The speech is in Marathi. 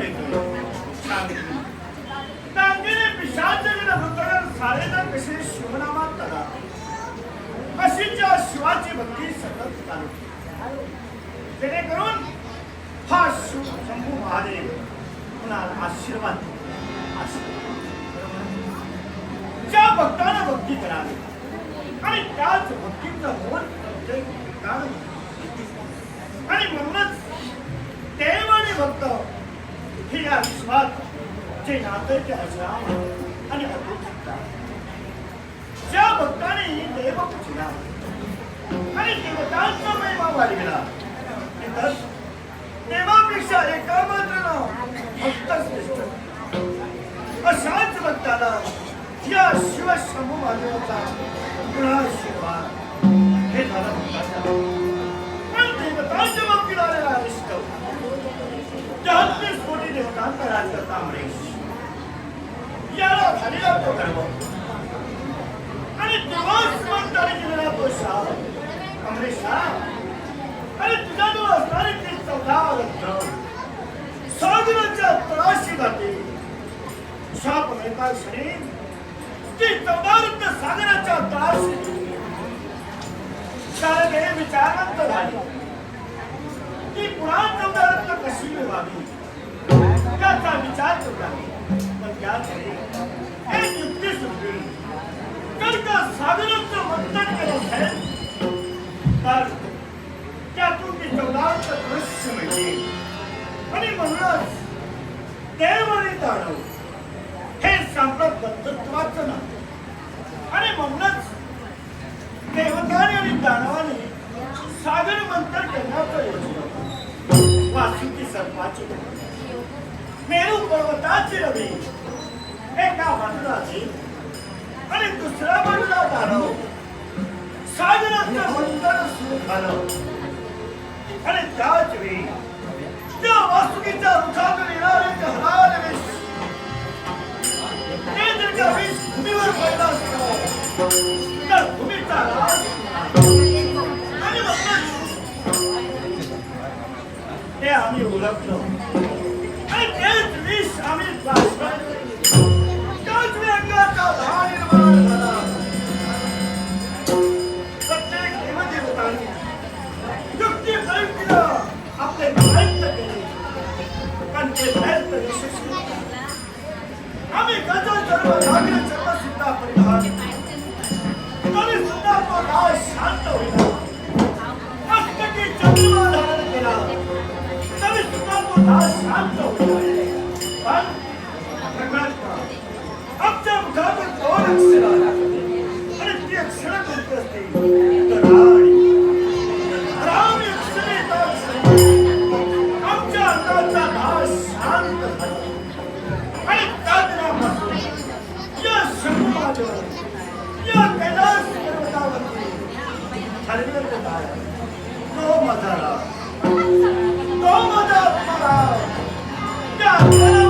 मुखातून येतो नांदिनी पिशाचरीला भूतगण कसे शिवनामात तरा अशीच्या शिवाची भक्ती सतत चालू जेणेकरून हा शिव शंभू महादेव कुणाला आशीर्वाद आशीर्वाद ज्या भक्तानं भक्ती करावी आणि त्याच भक्तीचं मोल प्रत्येक भक्तानं आणि म्हणूनच देव आणि भक्त हे या विश्वात जे नाते ते अजराम आणि अद्भुत ज्या भक्ताने देव पूजला आणि देवतांचा महिमा वाढविला तर देवापेक्षा एका मात्र भक्त श्रेष्ठ. अशाच भक्ताला या शिवशंभू महादेवाचा पुन्हा देवतांचा राज याला झालेला तो गर्व आणि दिवस मंत्राने केलेला तो शाह अमरेश शाह आणि तुझ्याजवळ असणारी ती चौदा रत्न सागराच्या तळाशी जाते शाप एका क्षणी ती चौदारुद्ध सागराच्या तळाशी शारदे विचारवंत झाली ती पुन्हा चौदारुद्ध कशी त्यातून ती चौदारुद्ध दृश्य मिळते आणि म्हणूनच देव आणि दानव हे सांप्रत बंधुत्वाचं नातं आणि म्हणूनच देवताने आणि दानवाने सागर मंथन करण्याचं योजना वासुकी सर्पाची मेरू पर्वताची रवी एका बाजूला देव आणि दुसऱ्या बाजूला दानव सागराचं मंथन सुरू झालं आणि त्याच वेळी त्या वासुकीच्या मुखातून येणारे ते हलाल विष ते जर का विष भूमीवर पडलं असतं तर भूमीचा राज आणि म्हणूनच ते आम्ही ओळखलो आणि तेच विष आम्ही बाष्पात त्याच वेळी अंगाचा दहा निर्माण झाला प्रत्येक आमच्या मुखातून दोन अक्षर आणि ती अक्षर कोणती तर राणी आमच्या अंगाचा शांत झाला आणि या या कैलास पर्वतावरती काय तो माझा राम तो Let's go!